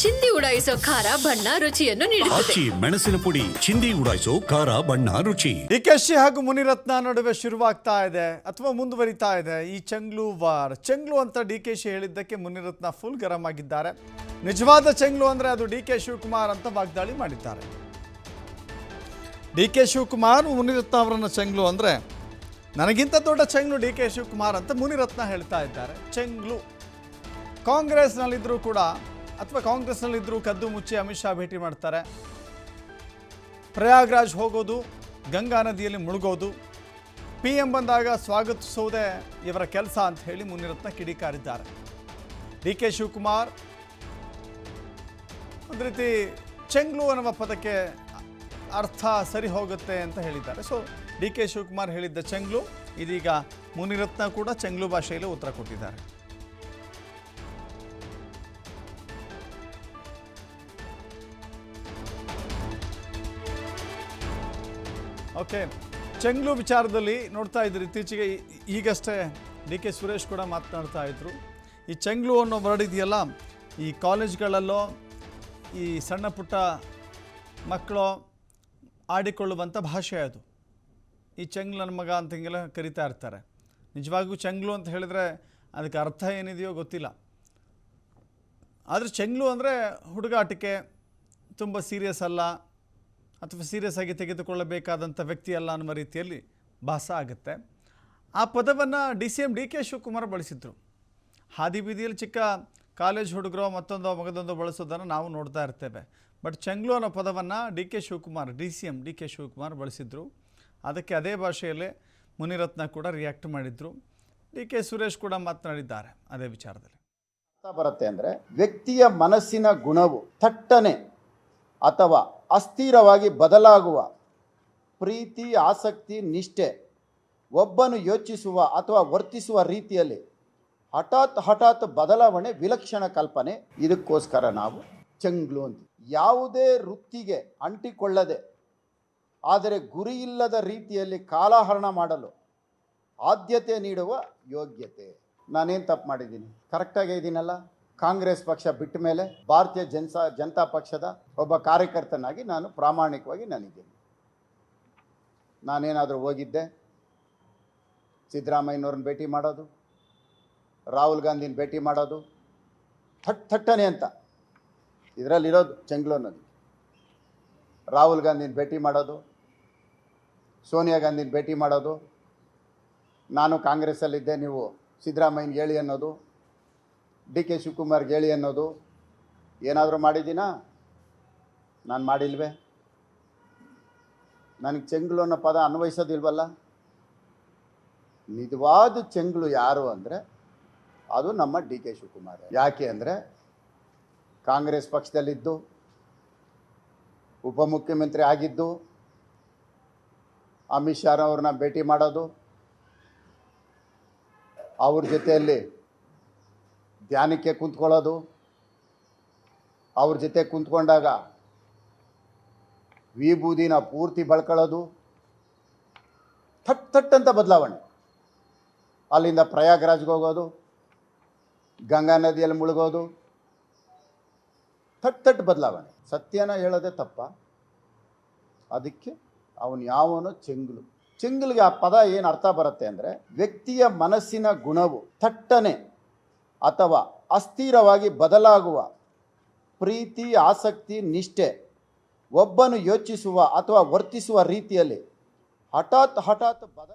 ಚಿಂದಿ ಉಡಾಯಿಸೋ ಖಾರ ಬಣ್ಣ ರುಚಿಯನ್ನು ನೀಡುತ್ತದೆ. ಆಚಿ ಮೆಣಸಿನ ಪುಡಿ ಚಿಂದಿ ಉಡಾಯಿಸೋ ಖಾರ ಬಣ್ಣ ರುಚಿ. ಡಿಕೆಶಿ ಕೆ ಶಿ ಹಾಗೂ ಮುನಿರತ್ನ ನಡುವೆ ಶುರುವಾಗ್ತಾ ಇದೆ ಅಥವಾ ಮುಂದುವರಿತಾ ಇದೆ ಈ ಚಂಗ್ಲು ವಾರ್. ಚಂಗ್ಲು ಅಂತ ಡಿ ಕೆ ಶಿ ಹೇಳಿದ್ದಕ್ಕೆ ಮುನಿರತ್ನ ಫುಲ್ ಗರಂ ಆಗಿದ್ದಾರೆ. ನಿಜವಾದ ಚಂಗ್ಲು ಅಂದ್ರೆ ಅದು ಡಿ ಕೆ ಶಿವಕುಮಾರ್ ಅಂತ ವಾಗ್ದಾಳಿ ಮಾಡಿದ್ದಾರೆ. ಡಿ ಕೆ ಶಿವಕುಮಾರ್ ಮುನಿರತ್ನ ಅವರನ್ನ ಚಂಗ್ಲು ಅಂದ್ರೆ ನನಗಿಂತ ದೊಡ್ಡ ಚಂಗ್ಲು ಡಿ ಕೆ ಶಿವಕುಮಾರ್ ಅಂತ ಮುನಿರತ್ನ ಹೇಳ್ತಾ ಇದ್ದಾರೆ. ಚಂಗ್ಲು. ಕಾಂಗ್ರೆಸ್ನಲ್ಲಿದ್ದರೂ ಕೂಡ ಅಥವಾ ಕಾಂಗ್ರೆಸ್ನಲ್ಲಿದ್ದರೂ ಕದ್ದು ಮುಚ್ಚಿ ಅಮಿತ್ ಶಾ ಭೇಟಿ ಮಾಡ್ತಾರೆ. ಪ್ರಯಾಗ್ರಾಜ್ ಹೋಗೋದು, ಗಂಗಾ ನದಿಯಲ್ಲಿ ಮುಳುಗೋದು ಪಿ ಎಂ ಬಂದಾಗ ಸ್ವಾಗತಿಸೋದೇ ಇವರ ಕೆಲಸ ಅಂತ ಹೇಳಿ ಮುನಿರತ್ನ ಕಿಡಿಕಾರಿದ್ದಾರೆ. ಡಿ ಕೆ ಶಿವಕುಮಾರ್ ಒಂದು ರೀತಿ ಚೆಂಗ್ಲು ಅನ್ನುವ ಪದಕ್ಕೆ ಅರ್ಥ ಸರಿ ಹೋಗುತ್ತೆ ಅಂತ ಹೇಳಿದ್ದಾರೆ. ಸೊ ಡಿ ಕೆ ಶಿವಕುಮಾರ್ ಹೇಳಿದ್ದ ಚೆಂಗ್ಲು, ಇದೀಗ ಮುನಿರತ್ನ ಕೂಡ ಚೆಂಗ್ಲು ಭಾಷೆಯಲ್ಲಿ ಉತ್ತರ ಕೊಟ್ಟಿದ್ದಾರೆ. ಓಕೆ. ಚೆಂಗ್ಲು ವಿಚಾರದಲ್ಲಿ ನೋಡ್ತಾ ಇದ್ರು ಇತ್ತೀಚೆಗೆ ಈಗಷ್ಟೇ ಡಿ ಕೆ ಸುರೇಶ್ ಕೂಡ ಮಾತನಾಡ್ತಾ ಇದ್ರು. ಈ ಚೆಂಗ್ಲು ಅನ್ನೋ ವರ್ಡ್ ಇದೆಯಲ್ಲ, ಈ ಕಾಲೇಜ್ಗಳಲ್ಲೋ ಈ ಸಣ್ಣ ಪುಟ್ಟ ಮಕ್ಕಳು ಆಡಿಕೊಳ್ಳುವಂಥ ಭಾಷೆ ಅದು. ಈ ಚೆಂಗ್ಲು ನನ್ನ ಮಗ ಅಂತ ಹಿಂಗೆಲ್ಲ ಕರಿತಾ ಇರ್ತಾರೆ. ನಿಜವಾಗೂ ಚೆಂಗ್ಲು ಅಂತ ಹೇಳಿದ್ರೆ ಅದಕ್ಕೆ ಅರ್ಥ ಏನಿದೆಯೋ ಗೊತ್ತಿಲ್ಲ. ಆದರೆ ಚೆಂಗ್ಲು ಅಂದರೆ ಹುಡುಗಾಟಿಕೆ, ತುಂಬ ಸೀರಿಯಸ್ ಅಲ್ಲ. ಅಥವಾ ಸೀರಿಯಸ್ ಆಗಿ ತೆಗೆದುಕೊಳ್ಳಬೇಕಾದಂಥ ವ್ಯಕ್ತಿ ಅಲ್ಲ ಅನ್ನುವ ರೀತಿಯಲ್ಲಿ ಭಾಸ ಆಗುತ್ತೆ. ಆ ಪದವನ್ನು D C M D K Shivakumar ಬಳಸಿದ್ರು. ಹಾದಿ ಬೀದಿಯಲ್ಲಿ ಚಿಕ್ಕ ಕಾಲೇಜ್ ಹುಡುಗರು ಮತ್ತೊಂದು ಮಗದೊಂದು ಬಳಸೋದನ್ನು ನಾವು ನೋಡ್ತಾ ಇರ್ತೇವೆ. ಬಟ್ ಚೆಂಗ್ಲು ಅನ್ನೋ ಪದವನ್ನು D K Shivakumar, D C M D K Shivakumar ಬಳಸಿದ್ರು. ಅದಕ್ಕೆ ಅದೇ ಭಾಷೆಯಲ್ಲೇ ಮುನಿರತ್ನ ಕೂಡ ರಿಯಾಕ್ಟ್ ಮಾಡಿದ್ರು. ಡಿ ಕೆ ಸುರೇಶ್ ಕೂಡ ಮಾತನಾಡಿದ್ದಾರೆ ಅದೇ ವಿಚಾರದಲ್ಲಿ. ಬರುತ್ತೆ ಅಂದರೆ ವ್ಯಕ್ತಿಯ ಮನಸ್ಸಿನ ಗುಣವು ಥಟ್ಟನೆ ಅಥವಾ ಅಸ್ಥಿರವಾಗಿ ಬದಲಾಗುವ ಪ್ರೀತಿ, ಆಸಕ್ತಿ, ನಿಷ್ಠೆ ಒಬ್ಬನು ಯೋಚಿಸುವ ಅಥವಾ ವರ್ತಿಸುವ ರೀತಿಯಲ್ಲಿ ಹಠಾತ್ ಹಠಾತ್ ಬದಲಾವಣೆ, ವಿಲಕ್ಷಣ ಕಲ್ಪನೆ. ಇದಕ್ಕೋಸ್ಕರ ನಾವು ಚಂಗ್ಲು ಅಂತ ಯಾವುದೇ ವೃತ್ತಿಗೆ ಅಂಟಿಕೊಳ್ಳದೆ, ಆದರೆ ಗುರಿಯಿಲ್ಲದ ರೀತಿಯಲ್ಲಿ ಕಾಲಹರಣ ಮಾಡಲು ಆದ್ಯತೆ ನೀಡುವ ಯೋಗ್ಯತೆ. ನಾನೇನು ತಪ್ಪು ಮಾಡಿದ್ದೀನಿ? ಕರೆಕ್ಟಾಗೇ ಇದ್ದೀನಲ್ಲ ಕಾಂಗ್ರೆಸ್ ಪಕ್ಷ ಬಿಟ್ಟ ಮೇಲೆ ಭಾರತೀಯ ಜನಸಾ, ಜನತಾ ಪಕ್ಷದ ಒಬ್ಬ ಕಾರ್ಯಕರ್ತನಾಗಿ ನಾನು ಪ್ರಾಮಾಣಿಕವಾಗಿ ನಾನಿದ್ದೀನಿ. ನಾನೇನಾದರೂ ಹೋಗಿದ್ದೆ, ಸಿದ್ದರಾಮಯ್ಯನವ್ರನ್ನ ಭೇಟಿ ಮಾಡೋದು, ರಾಹುಲ್ ಗಾಂಧಿನ ಭೇಟಿ ಮಾಡೋದು, ಥಟ್ ಥಟ್ಟನೆ ಅಂತ. ಇದರಲ್ಲಿರೋದು ಚೆಂಗ್ಲು ರಾಹುಲ್ ಗಾಂಧಿನ ಭೇಟಿ ಮಾಡೋದು, ಸೋನಿಯಾ ಗಾಂಧಿನ ಭೇಟಿ ಮಾಡೋದು, ನಾನು ಕಾಂಗ್ರೆಸ್ಸಲ್ಲಿದ್ದೆ, ನೀವು ಸಿದ್ದರಾಮಯ್ಯನ ಹೇಳಿ ಅನ್ನೋದು ಡಿ ಕೆ ಶಿವಕುಮಾರ್ ಹೇಳಿ ಅನ್ನೋದು ಏನಾದರೂ ಮಾಡಿದ್ದೀನಾ? ನಾನು ಮಾಡಿಲ್ವೇ? ನನಗೆ ಚೆಂಗ್ಲು ಅನ್ನೋ ಪದ ಅನ್ವಯಿಸೋದಿಲ್ವಲ್ಲ? ನಿಜವಾದ ಚೆಂಗ್ಳು ಯಾರು ಅಂದರೆ ಅದು ನಮ್ಮ ಡಿ ಕೆ ಶಿವಕುಮಾರ್. ಯಾಕೆ ಅಂದರೆ ಕಾಂಗ್ರೆಸ್ ಪಕ್ಷದಲ್ಲಿದ್ದು, ಉಪಮುಖ್ಯಮಂತ್ರಿ ಆಗಿದ್ದು, ಅಮಿತ್ ಶಾ ಅವ್ರನ್ನ ಭೇಟಿ ಮಾಡೋದು, ಅವ್ರ ಜೊತೆಯಲ್ಲಿ ಧ್ಯಾನಕ್ಕೆ ಕುಂತ್ಕೊಳ್ಳೋದು. ಅವ್ರ ಜೊತೆ ಕುಂತ್ಕೊಂಡಾಗ ವಿಭೂದಿನ ಪೂರ್ತಿ ಬಳ್ಕೊಳ್ಳೋದು. ಥಟ್ ಥಟ್ ಅಂತ ಬದಲಾವಣೆ. ಅಲ್ಲಿಂದ ಪ್ರಯಾಗ್ರಾಜ್ಗೆ ಹೋಗೋದು. ಗಂಗಾ ನದಿಯಲ್ಲಿ ಮುಳುಗೋದು. ಥಟ್ ಥಟ್ ಬದಲಾವಣೆ. ಸತ್ಯನ ಹೇಳೋದೇ ತಪ್ಪ. ಅದಕ್ಕೆ ಅವನು ಯಾವನು ಚೆಂಗ್ಲು. ಚೆಂಗ್ಲಿಗೆ ಆ ಪದ ಏನು ಅರ್ಥ ಬರುತ್ತೆ ಅಂದರೆ ವ್ಯಕ್ತಿಯ ಮನಸ್ಸಿನ ಗುಣವು ಥಟ್ಟನೆ. ಅಥವಾ ಅಸ್ಥಿರವಾಗಿ ಬದಲಾಗುವ ಪ್ರೀತಿ ಆಸಕ್ತಿ ನಿಷ್ಠೆ ಒಬ್ಬನು ಯೋಚಿಸುವ ಅಥವಾ ವರ್ತಿಸುವ ರೀತಿಯಲ್ಲಿ ಹಠಾತ್ ಹಠಾತ್ ಬದ